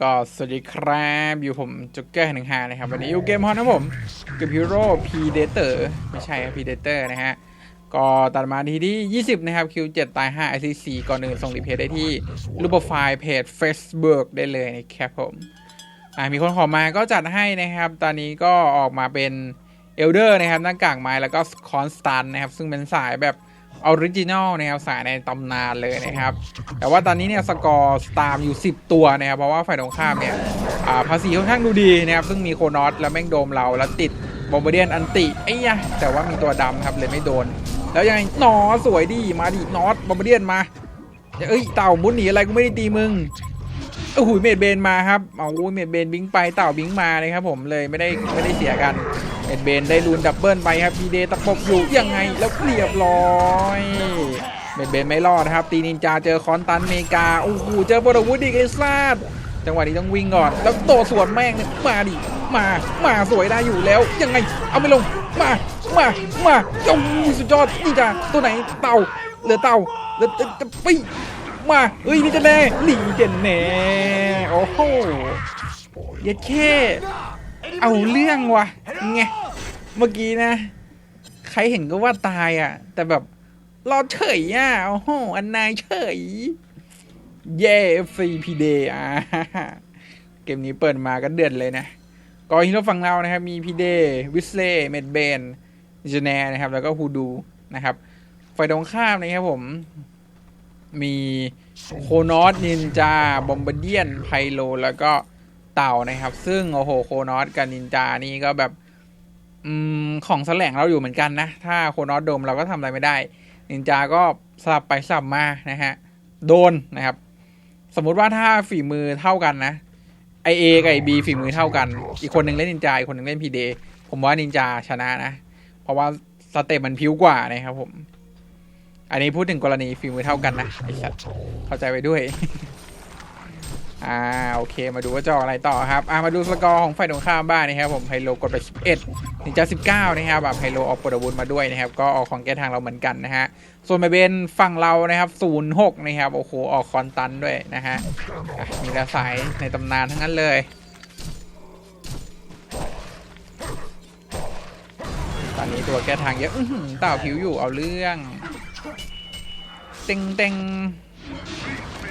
ก็สวัสดีครับ อยู่ผมจ็กเกอร์หนึ่งหานะครับ วันนี้อยู่เกมฮอนนะผมกับฮีโร่พีเดเตอร์ไม่ใช่ครับพีเดเตอร์นะฮะ ก็ตัดมาทีที่ 20 นะครับ Q7 ตาย 5 ICC ก่อนหนึ่งส่งรีเพย์ได้ที่รูปโปรไฟล์เพจ Facebook ได้เลยนะครับผม อ่ามีคนขอมาก็จัดให้นะครับ ตอนนี้ก็ออกมาเป็นเอลเดอร์นะครับหน้ากากไม้แล้วก็คอนสตันนะครับ ซึ่งเป็นสายแบบ ออริจินอลนะครับสายในตำนานเลยนะครับ แต่ว่าตอนนี้เนี่ยสกอร์ตามอยู่ 10 ตัวนะครับ เพราะว่าฝ่ายตรงข้ามเนี่ยภาษีค่อนข้างดูดีนะครับ ซึ่งมีโคนอสแล้วแม่งโดมเราแล้วติดบอมเบเดียนอันติไอ้ยะแต่ว่ามีตัวดำครับเลยไม่โดน แล้วยังไงนอสวยดีมาดินอตบอมเบเดียนมาเอ้ยเต่ามุดหนีอะไรกูไม่ได้ตีมึงโอ้โหเมดเบนมาครับเอาเมดเบนบิงไปเต่าบิงมาเลยครับผมเลยไม่ได้ไม่ได้เสียกัน เมดเบนได้รูนดับเบิลไปครับพีเดตะปบอยู่ยังไงแล้วเรียบร้อยเมดเบนไม่รอดนะครับ ตีนินจาเจอคอนตันเมกาโอ้โหเจอโปรวุฒิกไอ้ซาดจังหวะนี้ต้องวิ่งก่อน แล้วโตสวนแม่งเนี่ยมาดิมามาสวยได้อยู่แล้วยังไง เอาไม่ลงมามามาโอ้สุดยอดนี่จ้าตัวไหนเต่าเหลือเต่าเหลือจะปีมาเฮ้ยนี่จะแน่หนีเด่นแน่โอ้โหเย็ดแค่ เอาเรื่องวะไงเมื่อกี้นะ ใครเห็นก็ว่าตายอะ แต่แบบรอเฉยอะโอ้โหอันนายเฉย เย่ฟรีพีเดย์อะเกมนี้เปิดมาก็เดือดเลยนะกอฮีโร่ฝั่งเรานะครับ มีพีเดวิสเล่เมดเบนเจเนนะครับ แล้วก็ฮูดูนะครับฝ่ายตรงข้ามนะครับผม มีโคนอสนินจา บอมบเดียน ไพโล แล้วก็ เต่านะครับ ซึ่งโอ้โหโคนอสกับนินจานี่ก็แบบอืมของแสลงเราอยู่เหมือนกันนะ ถ้าโคนอสโดมเราก็ทำอะไรไม่ได้ นินจาก็สลับไปสลับมานะฮะโดนนะครับ สมมุติว่าถ้าฝีมือเท่ากันนะไอเอกับไอบีฝีมือเท่ากัน อีกคนหนึ่งเล่นนินจาอีกคนหนึ่งเล่นพีเดผมว่านินจาชนะนะ เพราะว่าสเต็ปมันพิ้วกว่านะครับผม อันนี้พูดถึงกรณีฝีมือเท่ากันนะไอสัตว์เข้าใจไปด้วย อ่าโอเคมาดูว่าจะออกอะไรต่อครับอ่ามาดูสกอร์ของฝ่ายตรงข้ามบ้างนะครับผมไฮโลกดไป 11นินจา19 นะครับแบบไฮโลออกปดอาวุธมาด้วยนะครับก็ออกของแก้ทางเราเหมือนกันนะฮะส่วนไมเบนฝั่งเรานะครับ06นะครับโอ้โหออกคอนตันด้วยนะฮะะมีแต่สายในตำนานทั้งนั้นเลยตอนนี้ตัวแก้ทางเยอะเต่าผิวอยู่เอาเรื่องเต็งเต็ง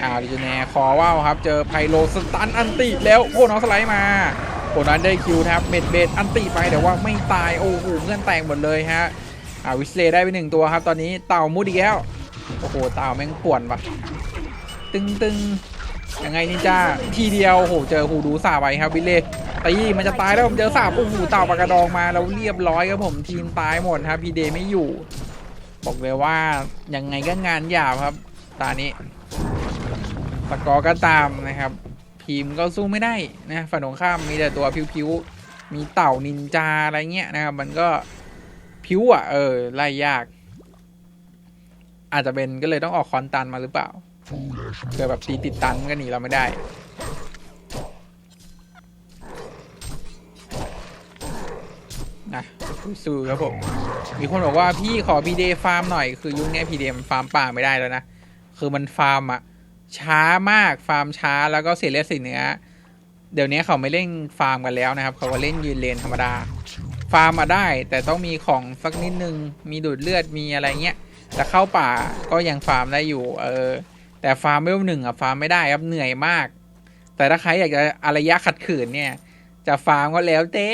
อาดิเนคอว่าวครับ เจอไพโลสตันอันติแล้วโคน้องสไลด์มาโคนั้นได้คิวครับเม็ดเบดอันติไปแต่ว่าไม่ตายโอ้โหเงื่อนแตกหมดเลยฮะอาวิสเลได้ไปหนึ่งตัวครับ ตอนนี้เต่ามุดอีกแล้วโอ้โหเต่าแม่งป่วนปะตึงตึงยังไงนินจาทีเดียวโอ้โหเจอหูดูสาไปครับวิเล่ตีมันจะตายแล้วผมเจอสาบโอ้โหเต่าปากกระดองมาแล้วเรียบร้อยครับผมทีมตายหมดครับพีเดไม่อยู่ บอกเลยว่ายังไงก็งานหยาบครับตานี้ สกอร์ก็ตามนะครับทีมก็สู้ไม่ได้นะฝั่งตรงข้ามมีแต่ตัวพิวๆมีเต่านินจาอะไรเงี้ยนะครับ มันก็พิวอะเออไล่ยาก อาจจะเป็นก็เลยต้องออกคอนตันมาหรือเปล่าเกิดแบบตีติดตันก็หนีเราไม่ได้นะสู้ๆครับผมมีคนบอกว่าพี่ขอพีเดฟาร์มหน่อยคือยุคนี้พีเดมฟาร์มป่าไม่ได้แล้วนะ คือมันฟาร์มอะ ช้ามากฟาร์มช้าแล้วก็เสียเลือดเสียเนื้อ เดี๋ยวนี้เขาไม่เล่นฟาร์มกันแล้วนะครับ เขาก็เล่นยืนเลนธรรมดา ฟาร์มมาได้แต่ต้องมีของสักนิดนึง มีดูดเลือดมีอะไรเงี้ยแต่เข้าป่าก็ยังฟาร์มได้อยู่ เออ แต่ฟาร์มเวลหนึ่งอะฟาร์มไม่ได้ครับเหนื่อยมาก แต่ถ้าใครอยากจะอารยะขัดขืนเนี่ย จะฟาร์มก็แล้วเต้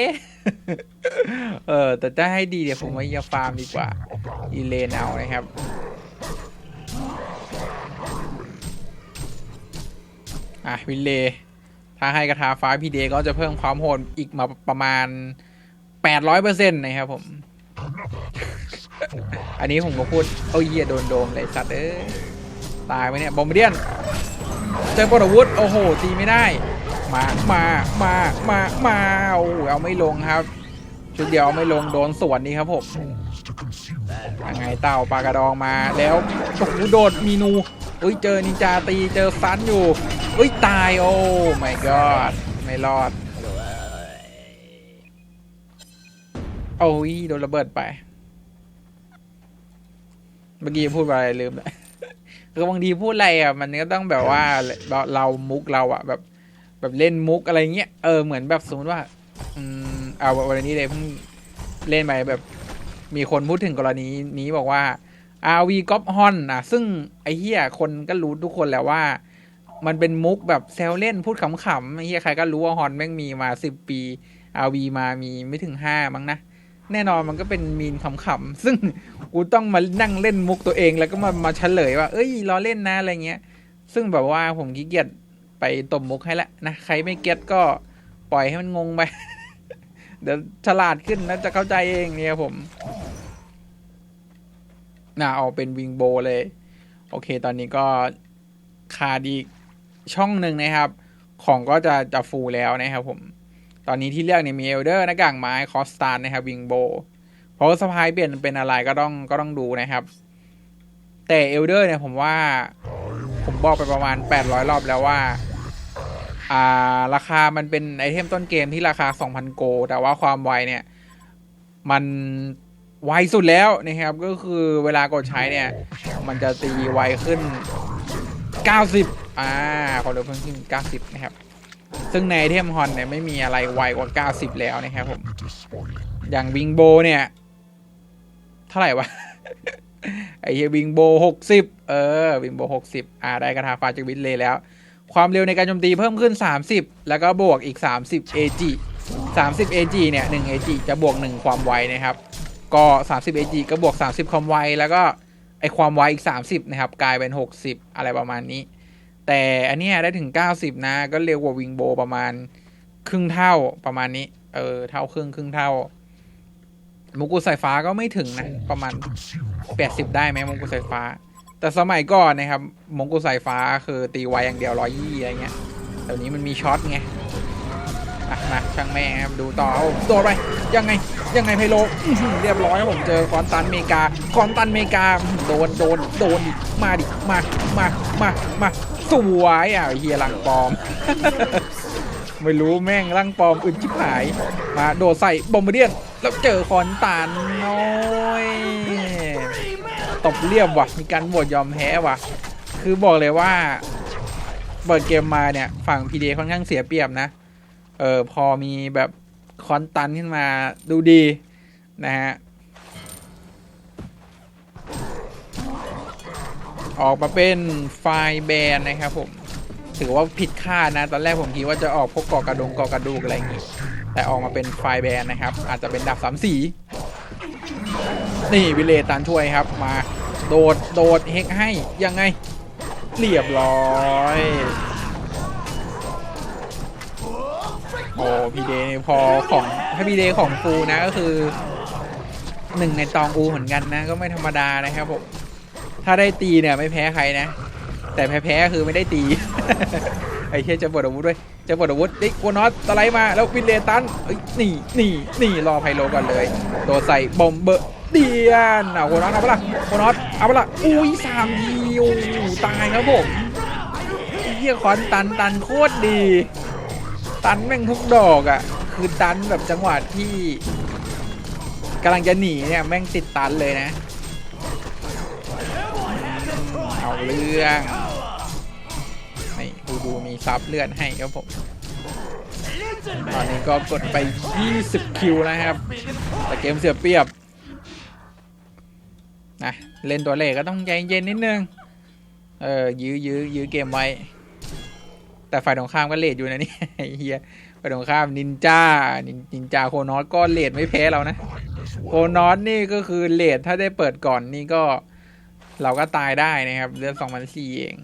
เออ แต่ถ้าให้ดีเดี๋ยวผมว่าอย่าฟาร์มดีกว่าอีเลนเอานะครับ อะวินเลย์ถ้าให้กระทาฟ้าพีเดก็จะเพิ่มความโหดอีกมาประมาณ800%นะครับผม อันนี้ผมก็พูดเอาเหี้ยโดนโดมเลยสัตว์เอ้ยตายไหมเนี่ย บอมเบียน เจอปรวุธ โอ้โห ตีไม่ได้ มา มา มา มา มาโอ้โหเอาไม่ลงครับ ชุดเดียวเอาไม่ลงโดนสวนนี่ครับผมยังไงเต่าปลากระดองมาแล้วโอ้โหโดดมีนู อุ้ยเจอนินจาตีเจอซันอยู่ อุ้ย ตาย โอ้ my god ไม่รอด โอ้ย โดนระเบิดไป เมื่อกี้พูดอะไรลืมเลยคือบางทีพูดอะไรอะ มันก็ต้องแบบว่าเรามุกเราอะ แบบ แบบเล่นมุกอะไรเงี้ย เออ เหมือนแบบสมมติว่า อืม เอาวันนี้เลยเพิ่งเล่นไปแบบ มีคนพูดถึงกรณีนี้บอกว่า RV ก๊อปฮอนอะ ซึ่งไอ้เฮียคนก็รู้ทุกคนแล้วว่า มันเป็นมุกแบบแซวเล่นพูดขำๆไอ้เฮียใครก็รู้ว่าฮอนแม่งมีมาสิบปี RV มามีไม่ถึงห้ามั้งนะ แน่นอนมันก็เป็นมีนขำๆซึ่งกูต้องมานั่งเล่นมุกตัวเองแล้วก็มามาเฉลยว่า เอ้ยล้อเล่นนะอะไรเงี้ย ซึ่งแบบว่าผมขี้เกียจไปตบมุกให้ละนะใครไม่เก็ตก็ปล่อยให้มันงงไป เดี๋ยวฉลาดขึ้นแล้วจะเข้าใจเองเนี่ยผมน่าเอาเป็นวิงโบเลย โอเค ตอนนี้ก็ขาดี ช่องหนึ่งนะครับ ของก็จะจะฟูแล้วนะครับผม ตอนนี้ที่เลือกเนี่ยมีเอลเดอร์หน้ากากไม้คอสตานนะครับวิงโบเพราะว่าสะพายเปลี่ยนเป็นอะไรก็ต้องก็ต้องดูนะครับ แต่เอลเดอร์เนี่ยผมว่าผมบอกไปประมาณ 800 รอบแล้วว่าอ่าราคามันเป็นไอเทมต้นเกมที่ราคา 2,000 โก แต่ว่าความไวเนี่ย มันไวสุดแล้วนะครับ ก็คือเวลากดใช้เนี่ย มันจะตีไวขึ้น 90 อ่าความเร็วเพิ่มขึ้น90 นะครับ ซึ่งในเทมฮอนเนี่ยไม่มีอะไรไวกว่า 90 แล้วนะครับผม อย่างวิงโบเนี่ย เท่าไหร่วะ ไอเฮียวิงโบหกสิบเออ วิงโบหกสิบอ่า ได้กระทาฟ้าจากวิทเลยแล้ว ความเร็วในการโจมตีเพิ่มขึ้น 30 แล้วก็บวกอีก 30 AG 30 AG เนี่ย 1 AG จะบวก 1 ความไวนะครับ ก็ 30 AG ก็บวก 30 ความไว แล้วก็ ไอความไวอีก30นะครับ กลายเป็น60อะไรประมาณนี้ แต่อันนี้ได้ถึง90นะ ก็เร็วกว่าวิงโบประมาณครึ่งเท่าประมาณนี้ เออ เท่าครึ่งครึ่งเท่ามงกุสายฟ้าก็ไม่ถึงนะ ประมาณ80ได้ไหมมงกุสายฟ้า แต่สมัยก่อนนะครับมงกุสายฟ้าคือตีไวอย่างเดียวร้อยยี่อะไรเงี้ยเดี๋ยวนี้มันมีช็อตไง อะมาช่างแม่ครับดูต่อเอาโดนไปยังไงยังไงไพโลเรียบร้อยครับผมเจอคอนตันเมกาคอนตันเมกาโดนโดนโดนดิมาดิมามามามาสวยอะเฮียลังปลอม ไม่รู้แม่งร่างปลอมอึดชิบหาย มาโดดใส่บอมเบเดียนแล้วเจอคอนตันน้อยตบเรียบว่ะมีการบวดยอมแพ้ว่ะ คือบอกเลยว่าเปิดเกมมาเนี่ย ฝั่งพีเดค่อนข้างเสียเปรียบนะ เออพอมีแบบคอนตันขึ้นมาดูดี นะฮะ ออกมาเป็นไฟแบนนะครับผม ถือว่าผิดคาดนะ ตอนแรกผมคิดว่าจะออกพวกกอกระดงกอกระดูกอะไรอย่างงี้ แต่ออกมาเป็นไฟแบนนะครับ อาจจะเป็นดาบสามสี นี่วิเลตันช่วยครับมา โดด โดดเฮกให้ยังไง เรียบร้อย โอ้พีเดนี่พอของถ้าพีเดของฟูนะก็คือหนึ่งในตองอูเหมือนกันนะ ก็ไม่ธรรมดานะครับผมถ้าได้ตีเนี่ยไม่แพ้ใครนะ แต่แพ้ๆคือไม่ได้ตี ไอ้เชี่ยจะปวดอาวุธด้วยจะปวดอาวุธดิกัวนอตสไลด์มาแล้ววินเลตันเอ้ยนี่นี่นี่รอไพโลก่อนเลยโดนใส่บอมเบอร์เดียนเอากัวนอตเอาปะล่ะกัวนอตเอาปะล่ะอุ้ยสามทีโอ้ตายครับผมไอ้เฮียคอนตันตันโคตรดี ตันแม่งทุกดอกอะ คือตันแบบจังหวะที่กำลังจะหนีเนี่ยแม่งติดตันเลยนะ เอาเรื่องนี่ดูดูมีซับเลือดให้ครับผม ตอนนี้ก็กดไป 20 คิวนะครับ แต่เกมเสียเปรียบนะเล่นตัวเลขก็ต้องใจเย็นนิดนึง เออยื้อยื้อยื้อเกมไว้ แต่ฝ่ายตรงข้ามก็เลดอยู่นะนี่เฮียฝ่ายตรงข้ามนินจานินจาโคนอสก็เลดไม่แพ้เรานะโคนอสนี่ก็คือเลดถ้าได้เปิดก่อนนี่ก็เราก็ตายได้นะครับเลือดสองพันสี่เอง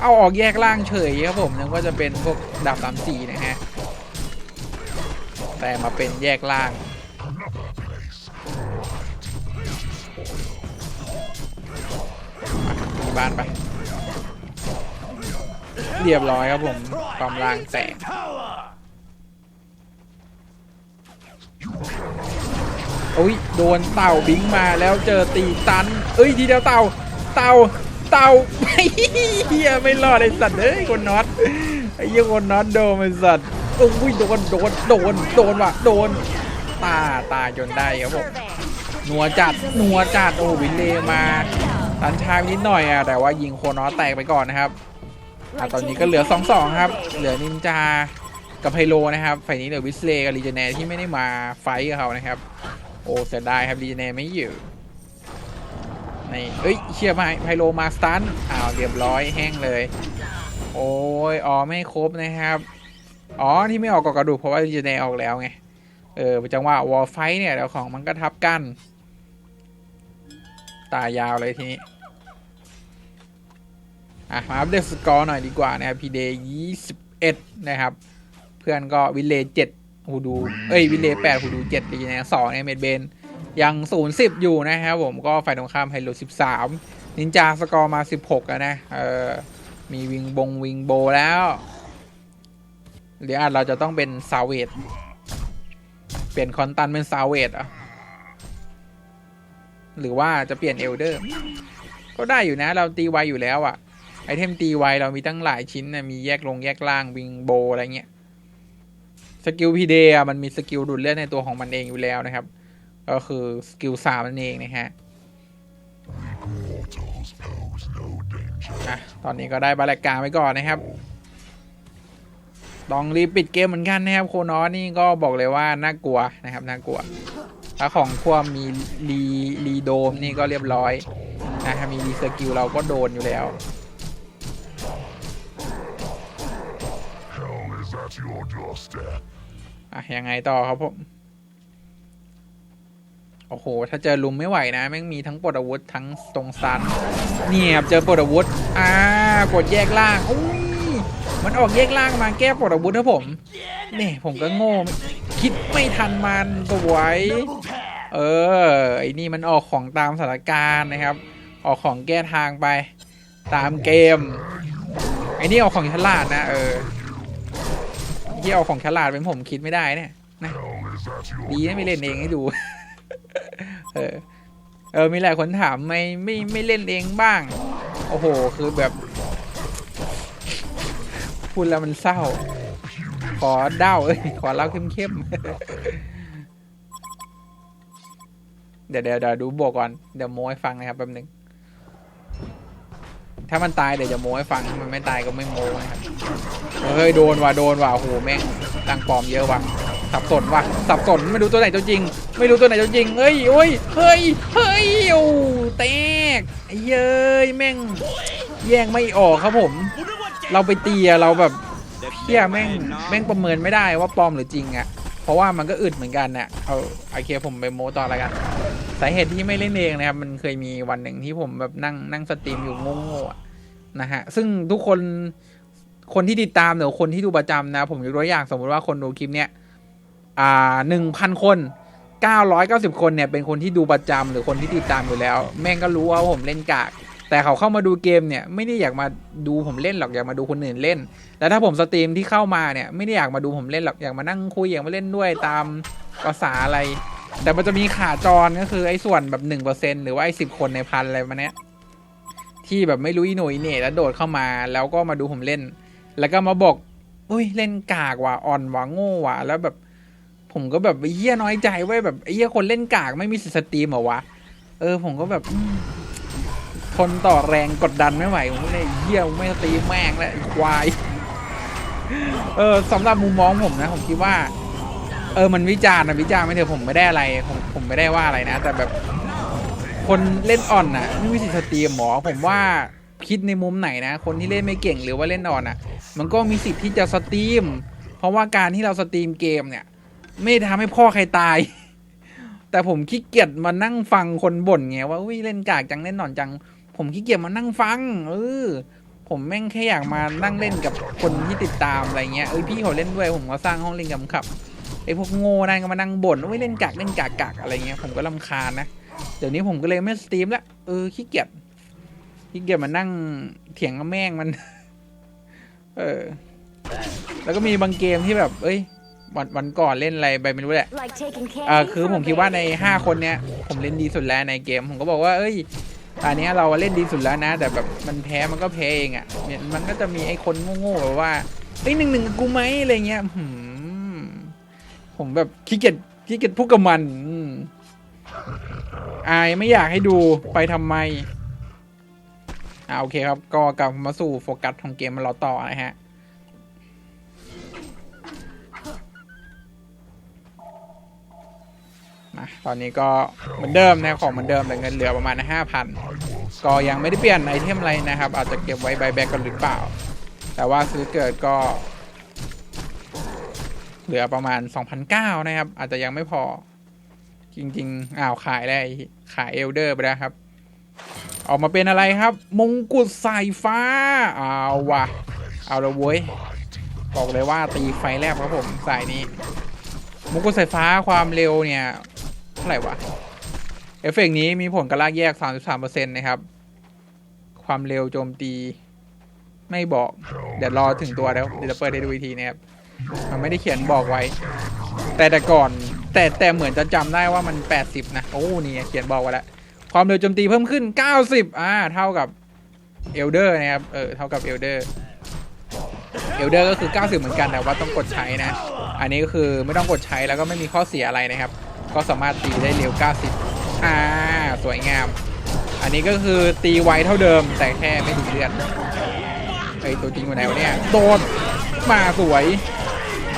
เอาออกแยกล่างเฉยครับผมนึกว่าจะเป็นพวกดาบสามสี่นะฮะแต่มาเป็นแยกล่างบ้านไป เรียบร้อยครับผมความล่างแตกโอ้ยโดนเต่าบิงมาแล้วเจอตีตัน เอ้ยทีเดียวเต่า เต่า เต่าเฮียไม่รอดไอสัตว์เอ้ยคนน็อตไอ้เหี้ยคนน็อตโดนไอสัตว์อุ้ยโดนโดนโดนโดนว่ะโดนตาตาจนได้ครับผมหนัวจัดหนัวจัดโอ้วินเลมาตันชายนิดหน่อยอะแต่ว่ายิงโคนอสแตกไปก่อนนะครับ อะตอนนี้ก็เหลือ2-2ครับ เหลือนินจา กับไฮโลนะครับ ฝ่ายนี้เหลือวิสเลย์กับลีเจเนที่ไม่ได้มาไฟท์กับเขานะครับ โอ้เสียดายครับลีเจเนไม่อยู่นี่เอ้ยเชียร์มาไฮโลมาสตันอ้าวเรียบร้อยแห้งเลย โอ้ยอ๋อไม่ครบนะครับ อ๋อที่ไม่ออกกอกระดูกเพราะว่าลีเจเนออกแล้วไง เออจังหวะวอลไฟท์เนี่ยเดี๋ยวของมันก็ทับกัน ตายาวเลยทีนี้ อะมาอัปเดตสกอร์หน่อยดีกว่านะครับพีเดย์ยี่สิบเอ็ดนะครับ เพื่อนก็วิเลเจ็ดฮูดู เอ้ยวิเลแปดฮูดูเจ็ดดีนะสองเนี่ยเมดเบน ยังศูนย์สิบอยู่นะครับผมก็ฝ่ายตรงข้ามไฮโลสิบสามนินจาสกอร์มาสิบหกนะเออมีวิงบงวิงโบแล้วหรืออาจเราจะต้องเป็นซาเวดเปลี่ยนคอนตันเป็นซาเวดอะหรือว่าจะเปลี่ยนเอลเดอร์ ก็ได้อยู่นะ เราตีไวอยู่แล้วอะ ไอเทมตีไวเรามีตั้งหลายชิ้นนะมีแยกลงแยกล่างวิงโบอะไรเงี้ยสกิลพีเดย์มันมีสกิลดูดเลือดในตัวของมันเองอยู่แล้วนะครับ ก็คือสกิลสามนั่นเองนะฮะตอนนี้ก็ได้บาลกาไว้ก่อนนะครับต้องรีบปิดเกมเหมือนกันนะครับโคนอสนี่ก็บอกเลยว่าน่ากลัวนะครับน่ากลัวถ้าของควมมีรีรีโดมนี่ก็เรียบร้อยนะถ้ามีรีสกิลเราก็โดนอยู่แล้ว at your doorstep. อะยังไงต่อครับผม โอ้โห ถ้าเจอลุมไม่ไหวนะแม่งมีทั้งปลดอาวุธทั้งตรงซันนี่ครับเจอปลดอาวุธ อ่ากดแยกล่างอุ้ยมันออกแยกล่างมาแก้ปลดอาวุธนะผมนี่ผมก็โง่ คิดไม่ทันมันสวยเออไอ้นี่มันออกของตามสถานการณ์นะครับ ออกของแก้ทางไป ตามเกมไอ้นี่ออกของฉลาดนะ เออ ที่เอาของฉลาดเป็นผมคิดไม่ได้เนี่ยนะ Hell is at your ดีนะไม่เล่นเองให้ดู เออ เออมีหลายคนถามไม่ไม่ไม่เล่นเองบ้าง โอ้โห คือแบบพูดแล้วมันเศร้า ขอเด้าเอ้ยขอเล่าเข้มๆ เดี๋ยวเดี๋ยวเดี๋ยวดูบวกก่อน เดี๋ยวโม้ให้ฟังนะครับแป๊บนึง ถ้ามันตายเดี๋ยวจะโม้ให้ฟัง มันไม่ตายก็ไม่โม้นะครับเฮ้ยโดนว่ะโดนว่ะโหแม่งตั้งปลอมเยอะว่ะสับสนว่ะสับสนไม่รู้ตัวไหนตัวจริง ไม่รู้ตัวไหนตัวจริงเฮ้ยโอ้ยเฮ้ยเฮ้ยโอ้แตกไอเย้ยแม่งแย่งไม่ออกครับผม เราไปตีเราแบบเพี้ยแม่งแม่งประเมินไม่ได้ว่าปลอมหรือจริงอะเพราะว่ามันก็อึดเหมือนกันน่ะเอาโอเคผมไปโมต่อแล้วกัน สาเหตุที่ไม่เล่นเองนะครับ มันเคยมีวันหนึ่งที่ผมแบบนั่งนั่งสตรีมอยู่โง่ๆนะฮะ ซึ่งทุกคนคนที่ติดตามหรือคนที่ดูประจำนะ ผมยกตัวอย่างสมมุติว่าคนดูคลิปเนี้ยอ่าหนึ่งพันคนเก้าร้อยเก้าสิบคนเนี่ย เป็นคนที่ดูประจำหรือคนที่ติดตามอยู่แล้ว แม่งก็รู้ว่าผมเล่นกาก แต่เขาเข้ามาดูเกมเนี่ย ไม่ได้อยากมาดูผมเล่นหรอกอยากมาดูคนอื่นเล่น แล้วถ้าผมสตรีมที่เข้ามาเนี่ย ไม่ได้อยากมาดูผมเล่นหรอกอยากมานั่งคุยอยากมาเล่นด้วยตามภาษาอะไร แต่มันจะมีขาจรก็คือไอ้ส่วนแบบหนึ่งเปอร์เซ็นหรือว่าไอ้สิบคนในพันอะไรมาเนี้ยที่แบบไม่รู้อีโหน่ยเนี่ยแล้วโดดเข้ามาแล้วก็มาดูผมเล่น แล้วก็มาบอกอุ้ยเล่นกากว่ะอ่อนว่ะโง่ว่ะแล้วแบบ ผมก็แบบเหี้ยน้อยใจเว้แบบเหี้ยคนเล่นกากไม่มีสิทธิ์สตรีมเหรอวะเออ ผมก็แบบทนต่อแรงกดดันไม่ไหวผมเลยเหี้ยไม่สตรีมแม่งแล้วควายเออสำหรับมุมมองผมนะ ผมคิดว่า เออมันวิจารณ์นะวิจารณ์ไม่เถอะผมไม่ได้อะไรผมผมไม่ได้ว่าอะไรนะ แต่แบบ คนเล่นอ่อนน่ะไม่มีสิทธิ์สตรีมหมอผมว่าคิดในมุมไหนนะ คนที่เล่นไม่เก่งหรือว่าเล่นอ่อนอะ มันก็มีสิทธิ์ที่จะสตรีม เพราะว่าการที่เราสตรีมเกมเนี่ย ไม่ได้ทำให้พ่อใครตาย แต่ผมขี้เกียจมานั่งฟังคนบ่นไงว่าอุ้ยเล่นกากจังเล่นหนอนจัง ผมขี้เกียจมานั่งฟัง เออ ผมแม่งแค่อยากมานั่งเล่นกับคนที่ติดตามอะไรเงี้ยเอ้ยพี่เขาเล่นด้วยผมก็สร้างห้องเล่นกำขับ ไอ้พวกโง่นั่นก็มานั่งบ่นว่าเล่นกากเล่นกากกากอะไรเงี้ยผมก็ลำคาญนะเดี๋ยวนี้ผมก็เลยไม่สตรีมละเออขี้เกียจขี้เกียจมานั่งเถียงกับแม่งมัน เออ แล้วก็มีบางเกมที่แบบ เอ้ยวันวันก่อนเล่นอะไรไปไม่รู้แหละ Like taking เออ candy คือ from ผ a มคิดว่าใน baby. ห้าคนเนี้ย ผมเล่นดีสุดแล้วในเกม ผมก็บอกว่า เอ้ยอันเนี้ยเราเล่นดีสุดแล้วนะ แต่แบบมันแพ้มันก็แพ้เองอะ่ะเนี่ยมันก็จะมีไอ้คนโง่ๆแบบว่าเอ้ยหนึ่งหนึ่งกับกูไหมอะไรเงี้ยหืม ผมแบบขี้เกียจขี้เกียจพูดกับมันอายไม่อยากให้ดูไปทำไม อ่าโอเคครับ ก็กลับมาสู่โฟกัสของเกมมันเราต่อนะฮะ มาตอนนี้ก็เหมือนเดิมนะของเหมือนเดิมแต่เงินเหลือประมาณ 5,000 ก็ยังไม่ได้เปลี่ยนไอเทมอะไรนะครับ อาจจะเก็บไว้ใบแบกกันหรือเปล่า แต่ว่าซื้อเกิดก็ เหลือประมาณ 2,009นะครับ อาจจะยังไม่พอ จริง ๆ อ้าวขายได้ขายเอลเดอร์ไปแล้วครับ ออกมาเป็นอะไรครับ มงกุฎสายฟ้า เอาวะเอาละเว้ย บอกเลยว่าตีไฟแลบครับผมสายนี้ มงกุฎสายฟ้าความเร็วเนี่ย เท่าไหร่วะ เอฟเฟกต์นี้มีผลกระลากแยก 33%นะครับ ความเร็วโจมตีไม่บอก เดี๋ยวรอถึงตัวแล้ว เดี๋ยวเปิดให้ดูอีกทีนะครับ มันไม่ได้เขียนบอกไว้ แต่แต่ก่อน แต่แต่เหมือนจะจำได้ว่ามัน 80 นะ โอ้นี่เขียนบอกไว้แล้ว ความเร็วโจมตีเพิ่มขึ้น 90 อ่า เท่ากับเอลเดอร์นะครับ เออ เท่ากับเอลเดอร์ เอลเดอร์ก็คือ 90 เหมือนกันแต่ว่าต้องกดใช้นะ อันนี้ก็คือไม่ต้องกดใช้แล้วก็ไม่มีข้อเสียอะไรนะครับ ก็สามารถตีได้เร็ว 90 อ่า สวยงาม อันนี้ก็คือตีไวเท่าเดิม แต่แค่ไม่ดูเลือดไอตัวจริงอยู่ไหนวะเนี่ย โดนมาสวย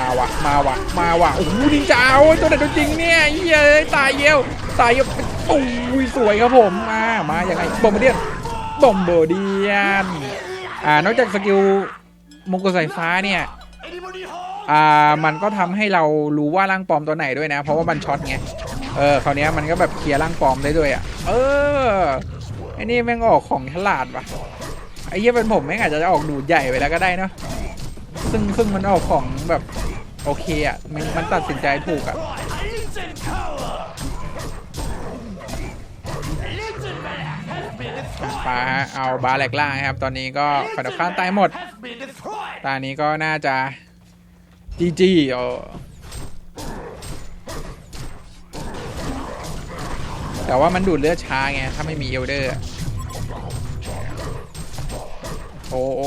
มาวะมาวะมาวะโอ้โหนินจาโอ้ยตัวไหนตัวจริงเนี่ยเหี้ยตายเยี่ยวตายเยี่ยวโอ้ยสวยครับผมมามาอย่างไรบอมเบเดียนบอมเบเดียนอ่านอกจากสกิลมงกุฎสายฟ้าเนี่ยอ่ามันก็ทำให้เรารู้ว่าร่างปลอมตัวไหนด้วยนะ เพราะว่ามันช็อตไงเออคราวนี้มันก็แบบเคลียร์ร่างปลอมได้ด้วยอะเออไอ้นี่แม่งออกของฉลาดว่ะไอ้เหี้ยเป็นผมแม่งอาจจะออกดูดใหญ่ไปแล้วก็ได้เนาะซึ่งซึ่งมันออกของแบบ โอเคอะมันมันตัดสินใจถูกอะปาฮะเอาบาแหลกล่างนะครับ ตอนนี้ก็ฝันข้างตายหมด ตานี้ก็น่าจะจีจีเอแต่ว่ามันดูดเลือดช้าไง ถ้าไม่มีเอลเดอร์ โอ้โอ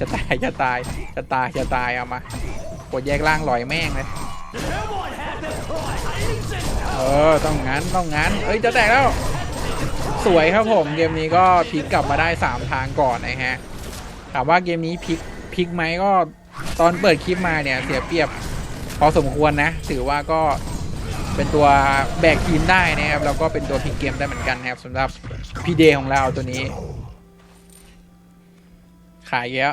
จะตาย จะตาย จะตาย จะตาย เอามา ดแยกล่างลอยแม่งเลยเออต้องงั้นต้องงั้นเอ้ยจะแตกแล้ว สวยครับผมเกมนี้ก็พลิกกลับมาได้ 3 ทางก่อนนะฮะถามว่าเกมนี้พลิกพลิกไหมก็ตอนเปิดคลิปมาเนี่ยเสียเปรียบพอสมควรนะถือว่าก็เป็นตัวแบกทีมได้นะครับแล้วก็เป็นตัวพลิกเกมได้เหมือนกันนะครับสำหรับพีเดของเราตัวนี้ ขายเยอะ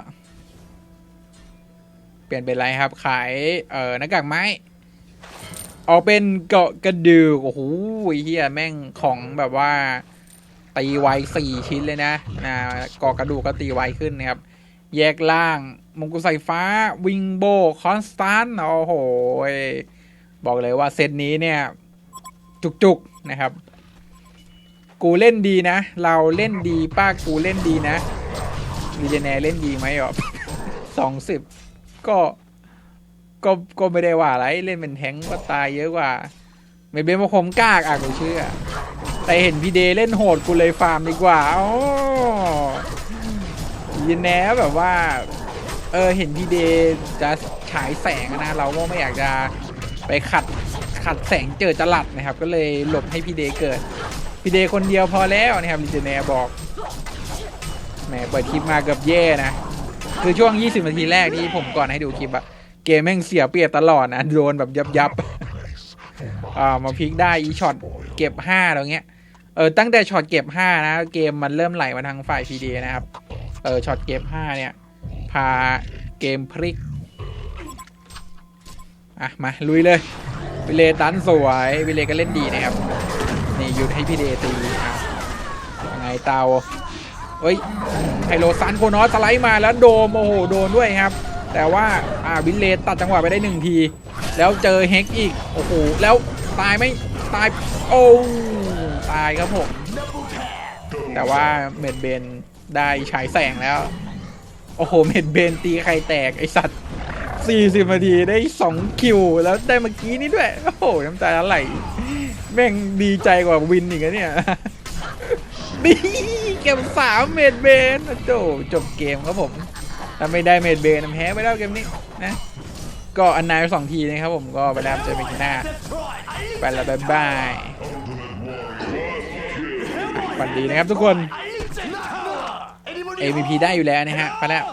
เปลี่ยนเป็นอะไรครับ ขายเอ่อหน้ากากไม้ ออกเป็นเกาะกระดูกโอ้โหเฮียแม่งของแบบว่า ตีไวสี่ชิ้นเลยนะนะเกอกระดูกก็ตีไวขึ้นนะครับ แยกล่างมงกุฎสายฟ้าวิงโบคอนสแตนโอ้โหบอกเลยว่าเซตนี้เนี่ย จุกๆนะครับ กูเล่นดีนะ เราเล่นดีป้ากูเล่นดีนะมีเจเนเล่นดีไหมอะสองสิบ ก็ก็ก็ไม่ได้ว่าอะไรเล่นเป็นแทงก็ตายเยอะกว่าไม่เป็นว่าผมกล้าอะกูเชื่อ แต่เห็นพี่เดเล่นโหดกูเลยฟาร์มดีกว่าโอ้ยินแน่แบบว่า เออเห็นพี่เดจะฉายแสงนะ เราก็ไม่อยากจะไปขัดขัดแสงเจอจรัดนะครับ ก็เลยหลบให้พี่เดเกิด พี่เดคนเดียวพอแล้วนะครับลิเจเนบอกแหมเปิดคลิปมาเกือบแย่นะ คือช่วง 20 นาทีแรกที่ผมก่อนให้ดูคลิปอะเกมแม่งเสียเปรียบตลอดนะโดนแบบยับยับอ่ามาพลิกได้อีช็อตเก็บห้าอะไรเงี้ยเออตั้งแต่ช็อตเก็บห้านะ เกมมันเริ่มไหลมาทางฝ่ายพีดีนะครับเออช็อตเก็บห้าเนี่ย พาเกมพลิกอะมาลุยเลยวิเลตันสวยวิเลก็เล่นดีนะครับนี่หยุดให้พี่เดตียังไงเตา เฮ้ยไฮโลซันโคนอสสไลด์มาแล้วโดมโอ้โหโดนด้วยครับ แต่ว่าอ่าวิเลตัดจังหวะไปได้หนึ่งที แล้วเจอเฮกอีกโอ้โหแล้วตายไหมตายโอ้ตายครับผมแต่ว่าเมดเบนได้ฉายแสงแล้ว โอ้โหเมดเบนตีใครแตกไอสัตว์40นาทีได้ 2 คิว แล้วได้เมื่อกี้นี้ด้วย โอ้โห น้ำตาไหลแม่งดีใจกว่าวินอีกนะเนี่ยดี เก็บสามเมดเบนโจจบเกมครับผมถ้าไม่ได้เมดเบนแพ้ไปแล้วเกมนี้นะก็อันนายสองทีนะครับผมก็ไปแล้วเจอกันหน้าไปแล้วบ๊ายบายฝันดีนะครับทุกคน MVP ได้อยู่แล้วนะฮะไปแล้ว